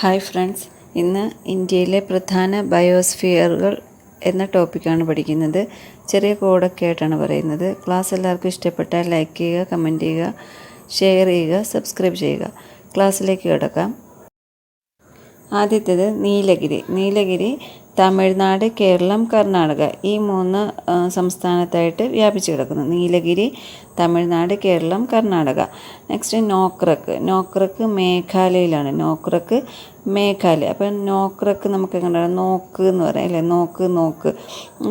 Hi friends. ഇന്ന് ഇന്ത്യയിലെ പ്രധാന ബയോസ്ഫിയറുകൾ എന്ന ടോപ്പിക്കാണ് പഠിക്കുന്നത്. ചെറിയ കോഡൊക്കെ ആയിട്ടാണ് പറയുന്നത്. ക്ലാസ് എല്ലാവർക്കും ഇഷ്ടപ്പെട്ടാൽ ലൈക്ക് ചെയ്യുക കമന്റ് ചെയ്യുക ഷെയർ ചെയ്യുക സബ്സ്ക്രൈബ് ചെയ്യുക. ക്ലാസ്സിലേക്ക് കിടക്കാം. ആദ്യത്തേത് നീലഗിരി. നീലഗിരി തമിഴ്നാട് കേരളം കർണാടക. ഈ മൂന്ന് സംസ്ഥാനത്തായിട്ട് വ്യാപിച്ചു കിടക്കുന്നു. നീലഗിരി തമിഴ്നാട് കേരളം കർണാടക. നെക്സ്റ്റ് നോക്രക്ക്. നോക്രക്ക് മേഘാലയയിലാണ്. നോക്രക്ക് മേഘാലയ. അപ്പം നോക്രക്ക് നമുക്ക് എങ്ങനെ നോക്ക് എന്ന് പറയാം അല്ലേ? നോക്ക് നോക്ക്.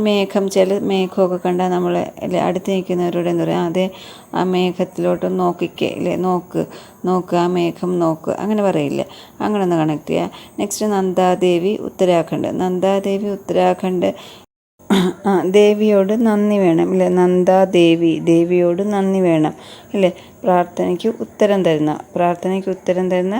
മേഘം ചില മേഘമൊക്കെ കണ്ടാൽ നമ്മൾ അല്ലേ അടുത്ത് നിൽക്കുന്നവരോട് എന്ന് പറയുക അതെ ആ മേഘത്തിലോട്ട് നോക്കിക്കേ അല്ലേ? നോക്ക് നോക്ക് ആ മേഘം നോക്ക്. അങ്ങനെ പറയില്ല? അങ്ങനെ ഒന്ന് കണക്ട് ചെയ്യുക നെക്സ്റ്റ് നന്ദാദേവി ഉത്തരാഖണ്ഡ്. നന്ദാദേവി ഉത്തരാഖണ്ഡ് ദേവിയോട് നന്ദി വേണം ഇല്ലേ? നന്ദാദേവി ദേവിയോട് നന്ദി വേണം ഇല്ലേ? പ്രാർത്ഥനയ്ക്ക് ഉത്തരം തരുന്ന പ്രാർത്ഥനയ്ക്ക് ഉത്തരം തരുന്ന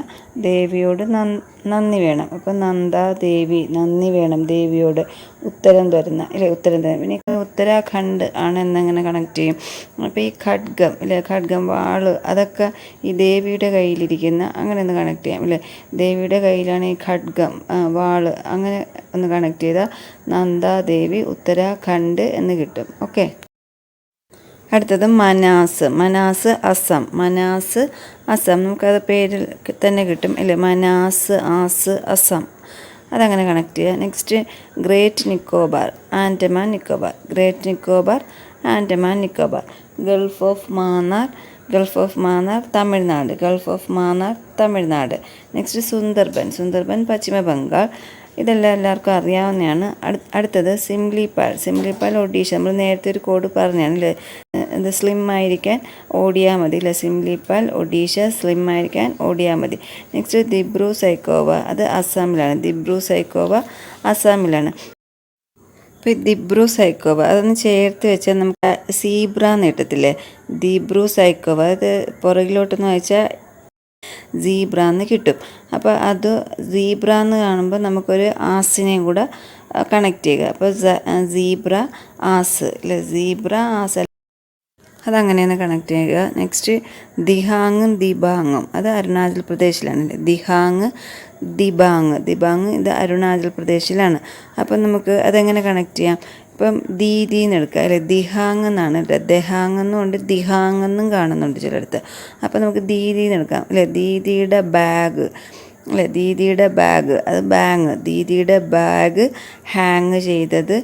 ദേവിയോട് നന് നന്ദി വേണം. അപ്പം നന്ദാദേവി നന്ദി വേണം ദേവിയോട് ഉത്തരം തരുന്ന അല്ലെ ഉത്തരം തരുന്ന പിന്നെ ഉത്തരാഖണ്ഡ് ആണ് എന്നങ്ങനെ കണക്ട് ചെയ്യും. അപ്പോൾ ഈ ഖഡ്ഗം അല്ലെ ഖഡ്ഗം വാൾ അതൊക്കെ ഈ ദേവിയുടെ കയ്യിലിരിക്കുന്ന അങ്ങനെ ഒന്ന് കണക്ട് ചെയ്യാം അല്ലെ ദേവിയുടെ കയ്യിലാണ് ഈ ഖഡ്ഗം വാൾ അങ്ങനെ ഒന്ന് കണക്ട് ചെയ്താൽ നന്ദാദേവി ഉത്തരാഖണ്ഡ് എന്ന് കിട്ടും. ഓക്കെ അടുത്തത് മനാസ്. മനാസ് അസം. മനാസ് അസം. നമുക്കത് പേരിൽ തന്നെ കിട്ടും. അല്ലേ മനാസ് ആസ് അസം. അതങ്ങനെ കണക്ട് ചെയ്യുക next great Nicobar Andaman Nicobar great Nicobar Andaman Nicobar gulf of Mannar gulf of Mannar Tamil Nadu gulf of Mannar Tamil Nadu next Sundarban Sundarban Paschim Bengal ഇതെല്ലാം എല്ലാവർക്കും അറിയാവുന്നതാണ്. അടു അടുത്തത് സിംലിപ്പാൽ സിംലിപ്പാൽ ഒഡീഷ നമ്മൾ നേരത്തെ ഒരു കോഡ് പറഞ്ഞാണ് അല്ലേ ഇത് സ്ലിം ആയിരിക്കാൻ ഓടിയാൽ മതി അല്ലേ സിംലിപ്പാൽ ഒഡീഷ സ്ലിം ആയിരിക്കാൻ ഓടിയാൽ മതി. നെക്സ്റ്റ് ദിബ്രു സൈക്കോവ അത് അസ്സാമിലാണ്. ദിബ്രു സൈക്കോവ അസ്സാമിലാണ്. ഇപ്പോൾ ദിബ്രു സൈക്കോവ അതൊന്ന് ചേർത്ത് വെച്ചാൽ നമുക്ക് സീബ്ര എന്ന് ദിബ്രു സൈക്കോവ അത് പുറകിലോട്ടെന്ന് വായിച്ചാൽ സീബ്ര എന്ന് കിട്ടും. അപ്പോൾ അത് സീബ്ര എന്ന് കാണുമ്പോൾ നമുക്കൊരു ആസിനെയും കൂടെ കണക്ട് ചെയ്യുക. അപ്പോൾ സീബ്ര ആസ്. അല്ലേ സീബ്ര ആസ് അതങ്ങനെയാണ് കണക്ട് ചെയ്യുക. നെക്സ്റ്റ് ദിഹാങ്ങും ദിബാങ്ങും അത് അരുണാചൽ പ്രദേശിലാണ്. ദിഹാങ് ദിബാങ് ദിബാങ് ഇത് അരുണാചൽ പ്രദേശിലാണ്. അപ്പം നമുക്ക് അതെങ്ങനെ കണക്ട് ചെയ്യാം? ഇപ്പം ദീദി എന്ന് എടുക്കുക അല്ലെ? ദിഹാങ് എന്നാണ്. ദഹാങ് എന്നും ഉണ്ട് ദിഹാങ് എന്നും കാണുന്നുണ്ട് ചിലടത്ത് അപ്പം നമുക്ക് ദീദി എന്ന് എടുക്കാം അല്ലെ? ദീദിയുടെ ബാഗ് അല്ലെ? ദീദിയുടെ ബാഗ് അത് ബാങ്. ദീദിയുടെ ബാഗ് ഹാങ് ചെയ്തത്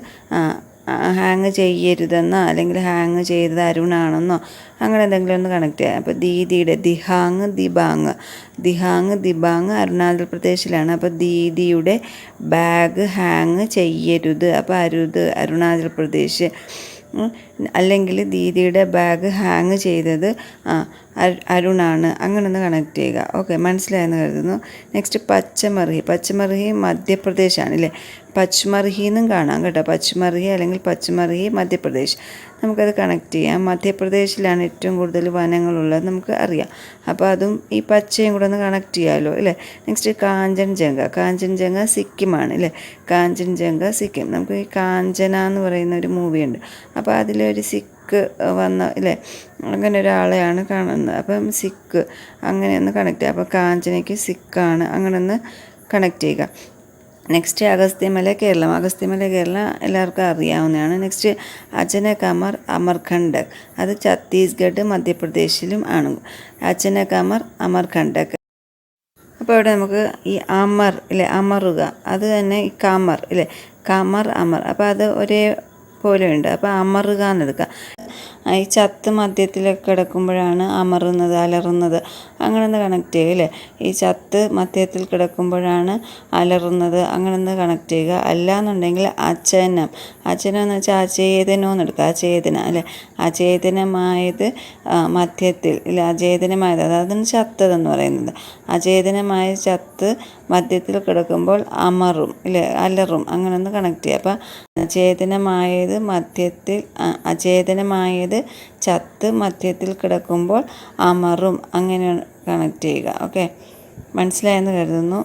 ഹാങ് ചെയ്യരുതെന്നോ അല്ലെങ്കിൽ ഹാങ് ചെയ്തത് അരുണാണെന്നോ അങ്ങനെ എന്തെങ്കിലും ഒന്ന് കണക്ട് ചെയ്യാം. അപ്പോൾ ദീദിയുടെ ദിഹാങ് ദിബാങ് ദിഹാങ് ദിബാങ് അരുണാചൽ പ്രദേശിലാണ്. അപ്പോൾ ദീദിയുടെ ബാഗ് ഹാങ് ചെയ്യരുത്. അപ്പോൾ അരുത് അരുണാചൽ പ്രദേശ്. അല്ലെങ്കിൽ ദീദിയുടെ ബാഗ് ഹാങ് ചെയ്തത് അരുണാണ്. അങ്ങനെ ഒന്ന് കണക്ട് ചെയ്യുക. ഓക്കെ മനസ്സിലായെന്ന് കരുതുന്നു. നെക്സ്റ്റ് പച്ചമർഹി പച്ചമർഹി മധ്യപ്രദേശാണ് അല്ലേ പച്മർഹി എന്നും കാണാം കേട്ടോ. പച്മർഹി അല്ലെങ്കിൽ പച്ചമർഹി മധ്യപ്രദേശ്. നമുക്കത് കണക്ട് ചെയ്യാം. മധ്യപ്രദേശിലാണ് ഏറ്റവും കൂടുതൽ വനങ്ങളുള്ളത് നമുക്ക് അറിയാം. അപ്പോൾ അതും ഈ പച്ചയും കൂടെ ഒന്ന് കണക്ട് ചെയ്യാമല്ലോ അല്ലേ? നെക്സ്റ്റ് കാഞ്ചൻജംഗ. കാഞ്ചൻജംഗ സിക്കിമാണ് അല്ലേ? കാഞ്ചൻജംഗ സിക്കിം. നമുക്ക് ഈ കാഞ്ചന എന്ന് പറയുന്ന ഒരു മൂവിയുണ്ട് അപ്പോൾ അതിലൊരു സിക്ക് വന്ന ഇല്ലേ അങ്ങനെ ഒരാളെയാണ് കാണുന്നത്. അപ്പം സിക്ക് അങ്ങനെ ഒന്ന് കണക്ട് ചെയ്യാം. അപ്പോൾ കാഞ്ചനയ്ക്ക് സിക്കാണ്. അങ്ങനെ ഒന്ന് കണക്ട് ചെയ്യുക. നെക്സ്റ്റ് അഗസ്ത്യമല കേരളം. അഗസ്ത്യമല കേരളം എല്ലാവർക്കും അറിയാവുന്നതാണ്. നെക്സ്റ്റ് അജനകമർ അമർഖണ്ഡക്. അത് ഛത്തീസ്ഗഡ് മധ്യപ്രദേശിലും ആണ്. അജനകമർ അമർഖണ്ഡക്. അപ്പോൾ ഇവിടെ നമുക്ക് ഈ അമർ ഇല്ലേ? അമറുക. അത് തന്നെ ഈ കമർ ഇല്ലേ? കമർ അമർ. അപ്പോൾ അത് ഒരേ പോലെ ഉണ്ട്. അപ്പോൾ അമറുക എന്നെടുക്കുക ഈ ചത്ത് മധ്യത്തിലൊക്കെ കിടക്കുമ്പോഴാണ് അമറുന്നത് അലറുന്നത്. അങ്ങനെ ഒന്ന് കണക്ട് ചെയ്യുക അല്ലേ? ഈ ചത്ത് മധ്യത്തിൽ കിടക്കുമ്പോഴാണ് അലറുന്നത്. അങ്ങനെ ഒന്ന് കണക്ട് ചെയ്യുക. അല്ലാന്നുണ്ടെങ്കിൽ അചനം. അചനം എന്ന് വെച്ചാൽ അചേതനം എന്ന് എടുക്കുക. അചേതന അല്ലേ? അചേതനമായത് മധ്യത്തിൽ ഇല്ല അചേതനമായത്. അതാണ് ചത്തതെന്ന് പറയുന്നത്. അചേതനമായ ചത്ത് മധ്യത്തിൽ കിടക്കുമ്പോൾ അമറും ഇല്ലേ അലറും അങ്ങനെ ഒന്ന് കണക്ട് ചെയ്യുക. അപ്പം അചേതനമായത് മധ്യത്തിൽ അചേതനമായത് ചത്ത് മധ്യത്തിൽ കിടക്കുമ്പോൾ അമറും അങ്ങനെ കണക്ട് ചെയ്യുക. ഓക്കെ മനസ്സിലായെന്ന് കരുതുന്നു.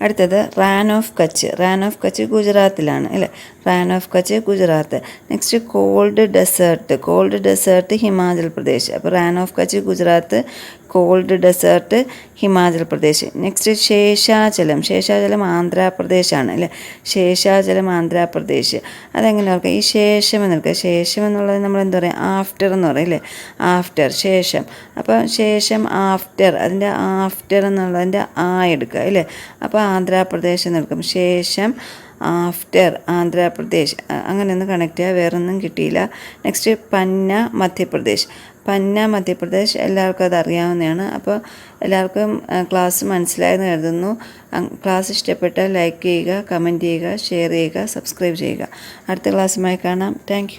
അടുത്തത് റാൻ ഓഫ് കച്ച്. റാൻ ഓഫ് കച്ച് ഗുജറാത്തിലാണ് അല്ലേ Rann of Kutch Gujarat next cold desert cold desert Himachal Pradesh അപ്പോൾ Rann of Kutch Gujarat cold desert Himachal Pradesh next Seshachalam Seshachalam ആന്ധ്രാപ്രദേശാണ് അല്ലേ? ശേഷാചലം ആന്ധ്രാപ്രദേശ് അതെങ്ങനെ ഓർക്കുക? ഈ ശേഷം എന്ന് എടുക്കുക ശേഷം എന്നുള്ളത് നമ്മൾ എന്താ പറയുക ആഫ്റ്റർ എന്ന് പറയും അല്ലേ? ആഫ്റ്റർ ശേഷം. അപ്പോൾ ശേഷം ആഫ്റ്റർ അതിന്റെ ആഫ്റ്റർ എന്നുള്ളതിന്റെ ആ എടുക്കുക അല്ലേ? അപ്പോൾ ആന്ധ്രാപ്രദേശ് എന്ന് ശേഷം ആഫ്റ്റർ ആന്ധ്രാപ്രദേശ്. അങ്ങനെ ഒന്ന് കണക്ട് ചെയ്യുക വേറൊന്നും കിട്ടിയില്ല. നെക്സ്റ്റ് പന്ന മധ്യപ്രദേശ്. പന്ന മധ്യപ്രദേശ് എല്ലാവർക്കും അത് അറിയാവുന്നതാണ്. അപ്പോൾ എല്ലാവർക്കും ക്ലാസ് മനസ്സിലായെന്ന് കരുതുന്നു. ക്ലാസ് ഇഷ്ടപ്പെട്ടാൽ ലൈക്ക് ചെയ്യുക കമന്റ് ചെയ്യുക ഷെയർ ചെയ്യുക സബ്സ്ക്രൈബ് ചെയ്യുക. അടുത്ത ക്ലാസ്സുമായി കാണാം. താങ്ക്